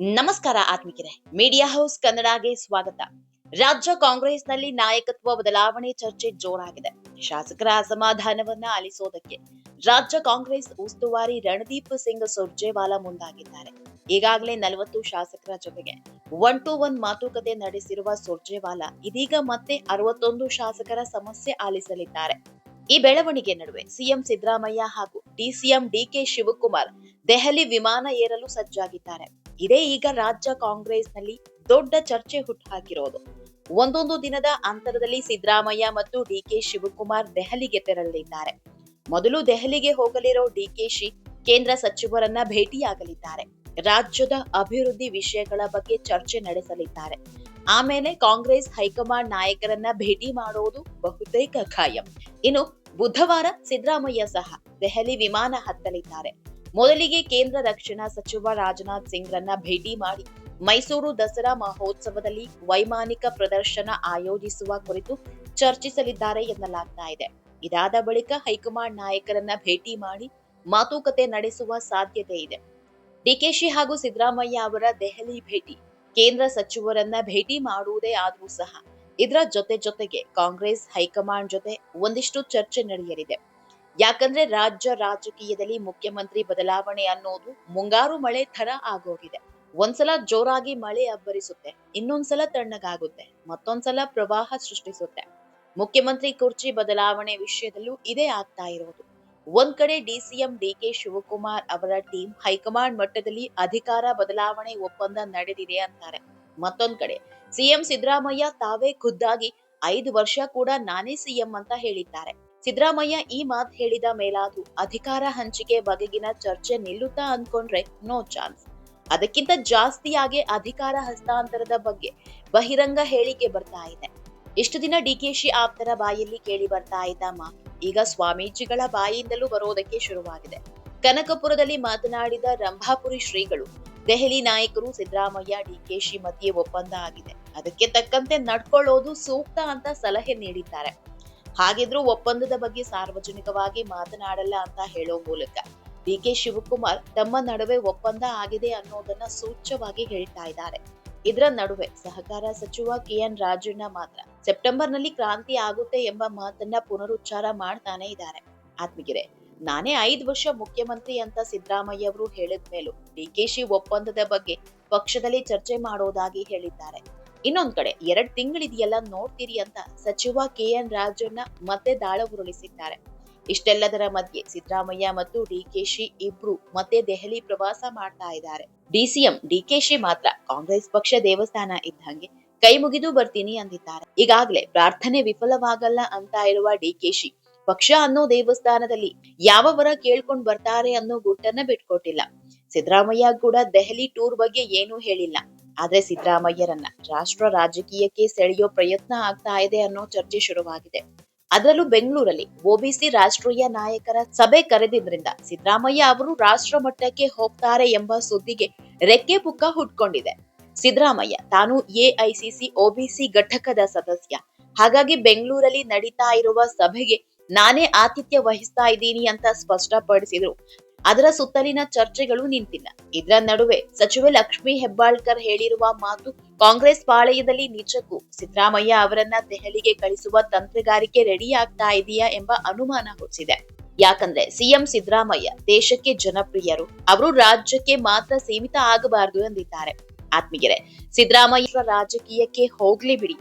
ನಮಸ್ಕಾರ ಆತ್ಮಿಕರೇ. Media house ಕನ್ನಡಗೆ ಸ್ವಾಗತ. ರಾಜ್ಯ ಕಾಂಗ್ರೆಸ್ನಲ್ಲಿ ನಾಯಕತ್ವ ಬದಲಾವಣೆ ಚರ್ಚೆ ಜೋರಾಗಿದೆ. ಶಾಸಕರ ಅಸಮಾಧಾನವನ್ನ ಅಲಿಸೋದಕ್ಕೆ ರಾಜ್ಯ ಕಾಂಗ್ರೆಸ್ ಉಸ್ತುವಾರಿ ರಣದೀಪ್ ಸಿಂಗ್ ಸುರ್ಜೇವಾಲಾ ಮುಂದಾಗಿದ್ದಾರೆ. ಈಗಾಗಲೇ ನಲವತ್ತು ಶಾಸಕರ ಜೊತೆಗೆ ಒನ್ ಟು ಒನ್ ಮಾತುಕತೆ ನಡೆಸಿರುವ ಸುರ್ಜೇವಾಲಾ ಇದೀಗ ಮತ್ತೆ ಅರವತ್ತೊಂದು ಶಾಸಕರ ಸಮಸ್ಯೆ ಆಲಿಸಲಿದ್ದಾರೆ. ಈ ಬೆಳವಣಿಗೆ ನಡುವೆ ಸಿಎಂ ಸಿದ್ದರಾಮಯ್ಯ ಹಾಗೂ ಡಿಸಿಎಂ ಡಿಕೆ ಶಿವಕುಮಾರ್ ದೆಹಲಿ ವಿಮಾನ ಏರಲು ಸಜ್ಜಾಗಿದ್ದಾರೆ. ಇದೇ ಈಗ ರಾಜ್ಯ ಕಾಂಗ್ರೆಸ್ನಲ್ಲಿ ದೊಡ್ಡ ಚರ್ಚೆ ಹುಟ್ಟುಹಾಕಿರೋದು ಒಂದೊಂದು ದಿನದ ಅಂತರದಲ್ಲಿ ಸಿದ್ದರಾಮಯ್ಯ ಮತ್ತು ಡಿಕೆ ಶಿವಕುಮಾರ್ ದೆಹಲಿಗೆ ತೆರಳಲಿದ್ದಾರೆ. ಮೊದಲು ದೆಹಲಿಗೆ ಹೋಗಲಿರೋ ಡಿಕೆಶಿ ಕೇಂದ್ರ ಸಚಿವರನ್ನ ಭೇಟಿಯಾಗಲಿದ್ದಾರೆ. ರಾಜ್ಯದ ಅಭಿವೃದ್ಧಿ ವಿಷಯಗಳ ಬಗ್ಗೆ ಚರ್ಚೆ ನಡೆಸಲಿದ್ದಾರೆ. ಆಮೇಲೆ ಕಾಂಗ್ರೆಸ್ ಹೈಕಮಾಂಡ್ ನಾಯಕರನ್ನ ಭೇಟಿ ಮಾಡುವುದು ಬಹುತೇಕ ಖಾಯಂ. ಇನ್ನು ಬುಧವಾರ ಸಿದ್ದರಾಮಯ್ಯ ಸಹ ದೆಹಲಿ ವಿಮಾನ ಹತ್ತಲಿದ್ದಾರೆ. ಮೊದಲಿಗೆ ಕೇಂದ್ರ ರಕ್ಷಣಾ ಸಚಿವ ರಾಜನಾಥ್ ಸಿಂಗ್ ರನ್ನ ಭೇಟಿ ಮಾಡಿ ಮೈಸೂರು ದಸರಾ ಮಹೋತ್ಸವದಲ್ಲಿ ವೈಮಾನಿಕ ಪ್ರದರ್ಶನ ಆಯೋಜಿಸುವ ಕುರಿತು ಚರ್ಚಿಸಲಿದ್ದಾರೆ ಎನ್ನಲಾಗ್ತಾ ಇದೆ. ಇದಾದ ಬಳಿಕ ಹೈಕಮಾಂಡ್ ನಾಯಕರನ್ನ ಭೇಟಿ ಮಾಡಿ ಮಾತುಕತೆ ನಡೆಸುವ ಸಾಧ್ಯತೆ ಇದೆ. ಡಿಕೆಶಿ ಹಾಗೂ ಸಿದ್ದರಾಮಯ್ಯ ಅವರ ದೆಹಲಿ ಭೇಟಿ, ಕೇಂದ್ರ ಸಚಿವರನ್ನ ಭೇಟಿ ಮಾಡುವುದೇ ಆದರೂ ಸಹ ಇದರ ಜೊತೆ ಜೊತೆಗೆ ಕಾಂಗ್ರೆಸ್, ಹೈಕಮಾಂಡ್ ಜೊತೆ ಒಂದಿಷ್ಟು ಚರ್ಚೆ ನಡೆಯಲಿದೆ. ಯಾಕಂದ್ರೆ ರಾಜ್ಯ ರಾಜಕೀಯದಲ್ಲಿ ಮುಖ್ಯಮಂತ್ರಿ ಬದಲಾವಣೆ ಅನ್ನೋದು ಮುಂಗಾರು ಮಳೆ ತರ ಆಗೋಗಿದೆ. ಒಂದ್ಸಲ ಜೋರಾಗಿ ಮಳೆ ಅಬ್ಬರಿಸುತ್ತೆ, ಇನ್ನೊಂದ್ಸಲ ತಣ್ಣಗಾಗುತ್ತೆ, ಮತ್ತೊಂದ್ಸಲ ಪ್ರವಾಹ ಸೃಷ್ಟಿಸುತ್ತೆ. ಮುಖ್ಯಮಂತ್ರಿ ಕುರ್ಚಿ ಬದಲಾವಣೆ ವಿಷಯದಲ್ಲೂ ಇದೇ ಆಗ್ತಾ ಇರೋದು. ಒಂದ್ ಕಡೆ ಡಿಸಿಎಂ ಡಿಕೆ ಶಿವಕುಮಾರ್ ಅವರ ಟೀಮ್ ಹೈಕಮಾಂಡ್ ಮಟ್ಟದಲ್ಲಿ ಅಧಿಕಾರ ಬದಲಾವಣೆ ಒಪ್ಪಂದ ನಡೆದಿದೆ ಅಂತಾರೆ. ಮತ್ತೊಂದ್ ಕಡೆ ಸಿಎಂ ಸಿದ್ದರಾಮಯ್ಯ ತಾವೇ ಖುದ್ದಾಗಿ ಐದು ವರ್ಷ ಕೂಡ ನಾನೇ ಸಿಎಂ ಅಂತ ಹೇಳಿದ್ದಾರೆ. ಸಿದ್ದರಾಮಯ್ಯ ಈ ಮಾತು ಹೇಳಿದ ಮೇಲಾದ್ರೂ ಅಧಿಕಾರ ಹಂಚಿಕೆ ಬಗೆಗಿನ ಚರ್ಚೆ ನಿಲ್ಲುತ್ತಾ ಅಂದ್ಕೊಂಡ್ರೆ ನೋ ಚಾನ್ಸ್. ಅದಕ್ಕಿಂತ ಜಾಸ್ತಿಯಾಗಿ ಅಧಿಕಾರ ಹಸ್ತಾಂತರದ ಬಗ್ಗೆ ಬಹಿರಂಗ ಹೇಳಿಕೆ ಬರ್ತಾ ಇದೆ. ಇಷ್ಟು ದಿನ ಡಿ ಕೆ ಶಿ ಆಪ್ತರ ಬಾಯಲ್ಲಿ ಕೇಳಿ ಬರ್ತಾ ಇದ್ದ ಮಾತು ಈಗ ಸ್ವಾಮೀಜಿಗಳ ಬಾಯಿಂದಲೂ ಬರೋದಕ್ಕೆ ಶುರುವಾಗಿದೆ. ಕನಕಪುರದಲ್ಲಿ ಮಾತನಾಡಿದ ರಂಭಾಪುರಿ ಶ್ರೀಗಳು, ದೆಹಲಿ ನಾಯಕರು ಸಿದ್ದರಾಮಯ್ಯ ಡಿಕೆಶಿ ಮಧ್ಯೆ ಒಪ್ಪಂದ ಆಗಿದೆ. ಅದಕ್ಕೆ ತಕ್ಕಂತೆ ನಡ್ಕೊಳ್ಳೋದು ಸೂಕ್ತ ಅಂತ ಸಲಹೆ ನೀಡಿದ್ದಾರೆ. ಹಾಗಿದ್ರೂ ಒಪ್ಪಂದದ ಬಗ್ಗೆ ಸಾರ್ವಜನಿಕವಾಗಿ ಮಾತನಾಡಲ್ಲ ಅಂತ ಹೇಳೋ ಮೂಲಕ ಡಿ ಕೆ ಶಿವಕುಮಾರ್ ತಮ್ಮ ನಡುವೆ ಒಪ್ಪಂದ ಆಗಿದೆ ಅನ್ನೋದನ್ನ ಸೂಚ್ಯವಾಗಿ ಹೇಳ್ತಾ ಇದ್ದಾರೆ. ಇದರ ನಡುವೆ ಸಹಕಾರ ಸಚಿವ ಕೆಎನ್ ರಾಜಣ್ಣ ಮಾತ್ರ ಸೆಪ್ಟೆಂಬರ್ನಲ್ಲಿ ಕ್ರಾಂತಿ ಆಗುತ್ತೆ ಎಂಬ ಮಾತನ್ನ ಪುನರುಚ್ಚಾರ ಮಾಡ್ತಾನೆ ಇದ್ದಾರೆ. ಆತ್ಮಗಿರೆ ನಾನೇ ಐದು ವರ್ಷ ಮುಖ್ಯಮಂತ್ರಿ ಅಂತ ಸಿದ್ದರಾಮಯ್ಯ ಅವರು ಹೇಳಿದ ಮೇಲೂ ಡಿಕೆಶಿ ಒಪ್ಪಂದದ ಬಗ್ಗೆ ಪಕ್ಷದಲ್ಲಿ ಚರ್ಚೆ ಮಾಡೋದಾಗಿ ಹೇಳಿದ್ದಾರೆ. ಇನ್ನೊಂದ್ ಕಡೆ, ಎರಡ್ ತಿಂಗಳಿದೆಯಲ್ಲ ನೋಡ್ತೀರಿ ಅಂತ ಸಚಿವ ಕೆಎನ್ ರಾಜಣ್ಣ ಮತ್ತೆ ದಾಳ ಉರುಳಿಸಿದ್ದಾರೆ ಇಷ್ಟೆಲ್ಲದರ ಮಧ್ಯೆ ಸಿದ್ದರಾಮಯ್ಯ ಮತ್ತು ಡಿಕೆಶಿ ಇಬ್ರು ಮತ್ತೆ ದೆಹಲಿ ಪ್ರವಾಸ ಮಾಡ್ತಾ ಇದ್ದಾರೆ. ಡಿಸಿಎಂ ಡಿಕೆಶಿ ಮಾತ್ರ ಕಾಂಗ್ರೆಸ್ ಪಕ್ಷ ದೇವಸ್ಥಾನ ಇದ್ದಂಗೆ ಕೈ ಮುಗಿದು ಬರ್ತೀನಿ ಅಂದಿದ್ದಾರೆ. ಈಗಾಗಲೇ ಪ್ರಾರ್ಥನೆ ವಿಫಲವಾಗಲ್ಲ ಅಂತ ಇರುವ ಡಿಕೆಶಿ ಪಕ್ಷ ಅನ್ನೋ ದೇವಸ್ಥಾನದಲ್ಲಿ ಯಾವ ವರ ಕೇಳ್ಕೊಂಡ್ ಬರ್ತಾರೆ ಅನ್ನೋ ಗುಟ್ಟನ್ನ ಬಿಟ್ಕೊಟ್ಟಿಲ್ಲ. ಸಿದ್ದರಾಮಯ್ಯ ಕೂಡ ದೆಹಲಿ ಟೂರ್ ಬಗ್ಗೆ ಏನೂ ಹೇಳಿಲ್ಲ. ಆದ್ರೆ ಸಿದ್ದರಾಮಯ್ಯರನ್ನ ರಾಷ್ಟ್ರ ರಾಜಕೀಯಕ್ಕೆ ಸೆಳೆಯೋ ಪ್ರಯತ್ನ ಆಗ್ತಾ ಇದೆ ಅನ್ನೋ ಚರ್ಚೆ ಶುರುವಾಗಿದೆ. ಅದರಲ್ಲೂ ಬೆಂಗಳೂರಲ್ಲಿ ಒಬಿಸಿ ರಾಷ್ಟ್ರೀಯ ನಾಯಕರ ಸಭೆ ಕರೆದಿದ್ರಿಂದ ಸಿದ್ದರಾಮಯ್ಯ ಅವರು ರಾಷ್ಟ್ರ ಮಟ್ಟಕ್ಕೆ ಹೋಗ್ತಾರೆ ಎಂಬ ಸುದ್ದಿಗೆ ರೆಕ್ಕೆ ಪುಕ್ಕ ಹುಟ್ಕೊಂಡಿದೆ. ಸಿದ್ದರಾಮಯ್ಯ ತಾನು ಎಐಸಿಸಿ ಒಬಿಸಿ ಘಟಕದ ಸದಸ್ಯ. ಹಾಗಾಗಿ ಬೆಂಗಳೂರಲ್ಲಿ ನಡೀತಾ ಇರುವ ಸಭೆಗೆ ನಾನೇ ಆತಿಥ್ಯ ವಹಿಸ್ತಾ ಇದ್ದೀನಿ ಅಂತ ಸ್ಪಷ್ಟಪಡಿಸಿದ್ರು. ಅದರ ಸುತ್ತಲಿನ ಚರ್ಚೆಗಳು ನಿಂತಿಲ್ಲ. ಇದರ ನಡುವೆ ಸಚಿವೆ ಲಕ್ಷ್ಮಿ ಹೆಬ್ಬಾಳ್ಕರ್ ಹೇಳಿರುವ ಮಾತು ಕಾಂಗ್ರೆಸ್ ಪಾಳೆಯದಲ್ಲಿ ನಿಜಕ್ಕೂ ಸಿದ್ದರಾಮಯ್ಯ ಅವರನ್ನ ದೆಹಲಿಗೆ ಕಳಿಸುವ ತಂತ್ರಗಾರಿಕೆ ರೆಡಿ ಆಗ್ತಾ ಇದೆಯಾ ಎಂಬ ಅನುಮಾನ ಹುಟ್ಟಿಸಿದೆ. ಯಾಕಂದ್ರೆ ಸಿಎಂ ಸಿದ್ದರಾಮಯ್ಯ ದೇಶಕ್ಕೆ ಜನಪ್ರಿಯರು. ಅವರು ರಾಜ್ಯಕ್ಕೆ ಮಾತ್ರ ಸೀಮಿತ ಆಗಬಾರದು ಎಂದಿದ್ದಾರೆ. ಆತ್ಮೀಯರೇ, ಸಿದ್ದರಾಮಯ್ಯ ರಾಜಕೀಯಕ್ಕೆ ಹೋಗ್ಲಿ ಬಿಡಿ.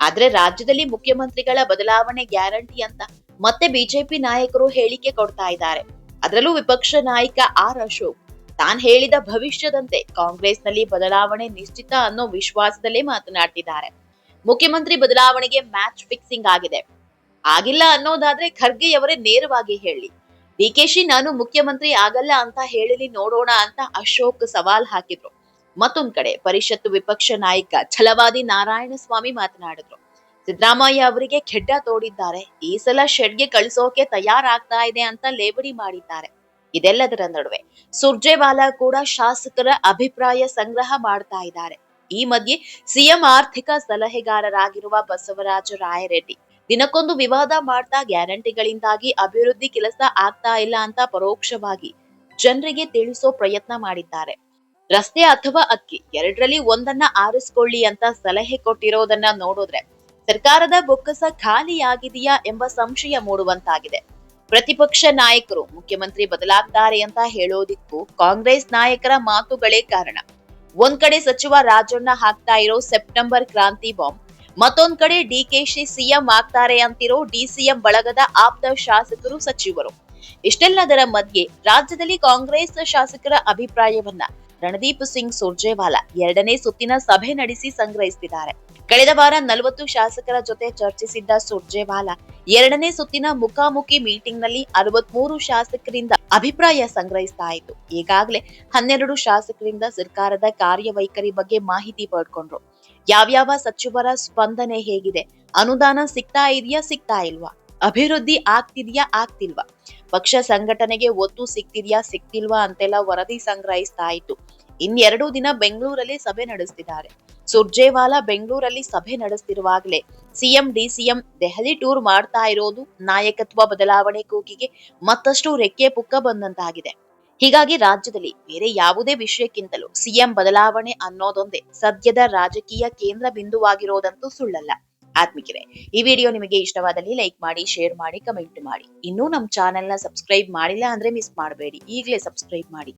ಆದ್ರೆ ರಾಜ್ಯದಲ್ಲಿ ಮುಖ್ಯಮಂತ್ರಿಗಳ ಬದಲಾವಣೆ ಗ್ಯಾರಂಟಿ ಅಂತ ಮತ್ತೆ ಬಿಜೆಪಿ ನಾಯಕರು ಹೇಳಿಕೆ ಕೊಡ್ತಾ ಇದ್ದಾರೆ. ಅದರಲ್ಲೂ ವಿಪಕ್ಷ ನಾಯಕ ಆರ್ ಅಶೋಕ್, ತಾನ್ ಹೇಳಿದ ಭವಿಷ್ಯದಂತೆ ಕಾಂಗ್ರೆಸ್ನಲ್ಲಿ ಬದಲಾವಣೆ ನಿಶ್ಚಿತ ಅನ್ನೋ ವಿಶ್ವಾಸದಲ್ಲೇ ಮಾತನಾಡ್ತಿದ್ದಾರೆ. ಮುಖ್ಯಮಂತ್ರಿ ಬದಲಾವಣೆಗೆ ಮ್ಯಾಚ್ ಫಿಕ್ಸಿಂಗ್ ಆಗಿದೆ. ಆಗಿಲ್ಲ ಅನ್ನೋದಾದ್ರೆ ಖರ್ಗೆಯವರೇ ನೇರವಾಗಿ ಹೇಳಿ. ಡಿಕೆಶಿ ನಾನು ಮುಖ್ಯಮಂತ್ರಿ ಆಗಲ್ಲ ಅಂತ ಹೇಳಲಿ ನೋಡೋಣ ಅಂತ ಅಶೋಕ್ ಸವಾಲ್ ಹಾಕಿದ್ರು. ಮತ್ತೊಂದ್ ಕಡೆ ಪರಿಷತ್ತು ವಿಪಕ್ಷ ನಾಯಕ ಛಲವಾದಿ ನಾರಾಯಣಸ್ವಾಮಿ ಮಾತನಾಡಿದ್ರು. ಸಿದ್ದರಾಮಯ್ಯ ಅವರಿಗೆ ಖೆಡ್ಡ ತೋಡಿದ್ದಾರೆ. ಈ ಸಲ ಶೆಡ್ಗೆ ಕಳಿಸೋಕೆ ತಯಾರಾಗ್ತಾ ಇದೆ ಅಂತ ಲೇವಡಿ ಮಾಡಿದ್ದಾರೆ. ಇದೆಲ್ಲದರ ನಡುವೆ ಸುರ್ಜೇವಾಲಾ ಕೂಡ ಶಾಸಕರ ಅಭಿಪ್ರಾಯ ಸಂಗ್ರಹ ಮಾಡ್ತಾ ಇದ್ದಾರೆ. ಈ ಮಧ್ಯೆ ಸಿಎಂ ಆರ್ಥಿಕ ಸಲಹೆಗಾರರಾಗಿರುವ ಬಸವರಾಜ ರಾಯರೆಡ್ಡಿ ದಿನಕ್ಕೊಂದು ವಿವಾದ ಮಾಡ್ತಾ ಗ್ಯಾರಂಟಿಗಳಿಂದಾಗಿ ಅಭಿವೃದ್ಧಿ ಕೆಲಸ ಆಗ್ತಾ ಇಲ್ಲ ಅಂತ ಪರೋಕ್ಷವಾಗಿ ಜನರಿಗೆ ತಿಳಿಸೋ ಪ್ರಯತ್ನ ಮಾಡಿದ್ದಾರೆ. ರಸ್ತೆ ಅಥವಾ ಅಕ್ಕಿ ಎರಡರಲ್ಲಿ ಒಂದನ್ನ ಆರಿಸ್ಕೊಳ್ಳಿ ಅಂತ ಸಲಹೆ ಕೊಟ್ಟಿರೋದನ್ನ ನೋಡಿದ್ರೆ ಸರ್ಕಾರದ ಬೊಕ್ಕಸ ಖಾಲಿಯಾಗಿದೆಯಾ ಎಂಬ ಸಂಶಯ ಮೂಡುವಂತಾಗಿದೆ. ಪ್ರತಿಪಕ್ಷ ನಾಯಕರು ಮುಖ್ಯಮಂತ್ರಿ ಬದಲಾಗ್ತಾರೆ ಅಂತ ಹೇಳೋದಿಕ್ಕೂ ಕಾಂಗ್ರೆಸ್ ನಾಯಕರ ಮಾತುಗಳೇ ಕಾರಣ. ಒಂದ್ ಕಡೆ ಸಚಿವ ರಾಜಣ್ಣ ಹಾಕ್ತಾ ಇರೋ ಸೆಪ್ಟೆಂಬರ್ ಕ್ರಾಂತಿ ಬಾಂಬ್, ಮತ್ತೊಂದ್ ಕಡೆ ಡಿಕೆಶಿ ಸಿಎಂ ಆಗ್ತಾರೆ ಅಂತಿರೋ ಡಿಸಿಎಂ ಬಳಗದ ಆಪ್ತ ಶಾಸಕರು ಸಚಿವರು. ಇಷ್ಟೆಲ್ಲದರ ಮಧ್ಯೆ ರಾಜ್ಯದಲ್ಲಿ ಕಾಂಗ್ರೆಸ್ ಶಾಸಕರ ಅಭಿಪ್ರಾಯವನ್ನ ರಣದೀಪ್ ಸಿಂಗ್ ಸುರ್ಜೇವಾಲಾ ಎರಡನೇ ಸುತ್ತಿನ ಸಭೆ ನಡೆಸಿ ಸಂಗ್ರಹಿಸಿದ್ದಾರೆ ಕಳೆದ ವಾರ ನಲವತ್ತು ಶಾಸಕರ ಜೊತೆ ಚರ್ಚಿಸಿದ್ದ ಸುರ್ಜೇವಾಲಾ ಎರಡನೇ ಸುತ್ತಿನ ಮುಖಾಮುಖಿ ಮೀಟಿಂಗ್ನಲ್ಲಿ ಅರವತ್ಮೂರು ಶಾಸಕರಿಂದ ಅಭಿಪ್ರಾಯ ಸಂಗ್ರಹಿಸ್ತಾ ಇತ್ತು. ಈಗಾಗಲೇ ಹನ್ನೆರಡು ಶಾಸಕರಿಂದ ಸರ್ಕಾರದ ಕಾರ್ಯವೈಖರಿ ಬಗ್ಗೆ ಮಾಹಿತಿ ಪಡ್ಕೊಂಡ್ರು. ಯಾವ್ಯಾವ ಸಚಿವರ ಸ್ಪಂದನೆ ಹೇಗಿದೆ? ಅನುದಾನ ಸಿಗ್ತಾ ಇದೆಯಾ, ಸಿಗ್ತಾ ಇಲ್ವಾ? ಅಭಿವೃದ್ಧಿ ಆಗ್ತಿದ್ಯಾ, ಆಗ್ತಿಲ್ವಾ? ಪಕ್ಷ ಸಂಘಟನೆಗೆ ಒತ್ತು ಸಿಗ್ತಿದ್ಯಾ, ಸಿಗ್ತಿಲ್ವಾ ಅಂತೆಲ್ಲ ವರದಿ ಸಂಗ್ರಹಿಸ್ತಾ ಇತ್ತು. ಇನ್ನೆರಡು ದಿನ ಬೆಂಗಳೂರಲ್ಲಿ ಸಭೆ ನಡೆಸ್ತಿದ್ದಾರೆ. ಸುರ್ಜೇವಾಲಾ ಬೆಂಗಳೂರಲ್ಲಿ ಸಭೆ ನಡೆಸ್ತಿರುವಾಗಲೇ ಸಿಎಂ ಡಿಸಿಎಂ ದೆಹಲಿ ಟೂರ್ ಮಾಡ್ತಾ ಇರೋದು ನಾಯಕತ್ವ ಬದಲಾವಣೆ ಕೂಗಿಗೆ ಮತ್ತಷ್ಟು ರೆಕ್ಕೆ ಪುಕ್ಕ ಬಂದಂತಾಗಿದೆ. ಹೀಗಾಗಿ ರಾಜ್ಯದಲ್ಲಿ ಬೇರೆ ಯಾವುದೇ ವಿಷಯಕ್ಕಿಂತಲೂ ಸಿಎಂ ಬದಲಾವಣೆ ಅನ್ನೋದೊಂದೇ ಸದ್ಯದ ರಾಜಕೀಯ ಕೇಂದ್ರ ಬಿಂದುವಾಗಿರೋದಂತೂ ಸುಳ್ಳಲ್ಲ. ಆತ್ಮಿಕರೇ, ಈ ವಿಡಿಯೋ ನಿಮಗೆ ಇಷ್ಟವಾದಲ್ಲಿ ಲೈಕ್ ಮಾಡಿ, ಶೇರ್ ಮಾಡಿ, ಕಮೆಂಟ್ ಮಾಡಿ. ಇನ್ನೂ ನಮ್ಮ ಚಾನೆಲ್ನ ಸಬ್ಸ್ಕ್ರೈಬ್ ಮಾಡಿಲ್ಲ ಅಂದ್ರೆ ಮಿಸ್ ಮಾಡಬೇಡಿ. ಈಗಲೇ ಸಬ್ಸ್ಕ್ರೈಬ್ ಮಾಡಿ.